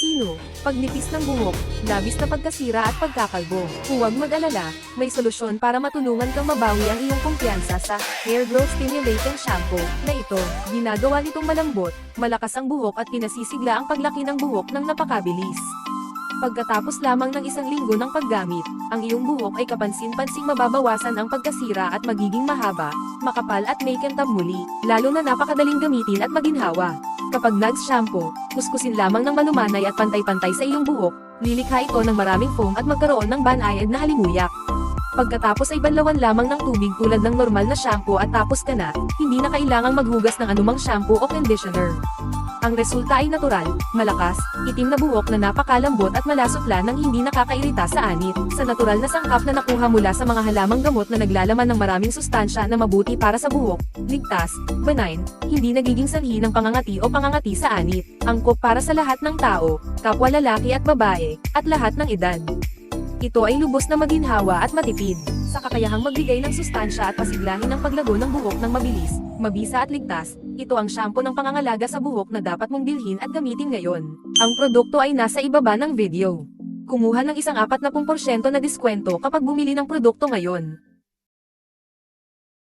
Sino? Pagnipis ng buhok, labis na pagkasira at pagkakalbo. Huwag mag-alala, may solusyon para matulungan kang mabawi ang iyong kumpiyansa sa Hair Growth Stimulating Shampoo na ito. Ginagawa nitong malambot, malakas ang buhok at pinasisigla ang paglaki ng buhok ng napakabilis. Pagkatapos lamang ng isang linggo ng paggamit, ang iyong buhok ay kapansin-pansing mababawasan ang pagkasira at magiging mahaba, makapal at may kentab muli, lalo na napakadaling gamitin at maginhawa. Kapag Nugs Shampoo, kuskusin lamang ng malumanay at pantay-pantay sa iyong buhok, lilikha ito ng maraming foam at magkaroon ng banayad na halimuyak. Pagkatapos ay banlawan lamang ng tubig tulad ng normal na shampoo at tapos ka na, hindi na kailangang maghugas ng anumang shampoo o conditioner. Ang resulta ay natural, malakas, itim na buhok na napakalambot at malasutla nang hindi nakakairita sa anit. Sa natural na sangkap na nakuha mula sa mga halamang gamot na naglalaman ng maraming sustansya na mabuti para sa buhok, ligtas, benign, hindi nagiging sanhi ng pangangati o pangangati sa anit. Angkop para sa lahat ng tao, kapwa lalaki at babae, at lahat ng edad. Ito ay lubos na maginhawa at matipid, sa kakayahang magbigay ng sustansya at pasiglahin ng paglago ng buhok ng mabilis, mabisa at ligtas. Ito ang shampoo ng pangangalaga sa buhok na dapat mong bilhin at gamitin ngayon. Ang produkto ay nasa ibaba ng video. Kumuha ng isang 40% na diskwento kapag bumili ng produkto ngayon.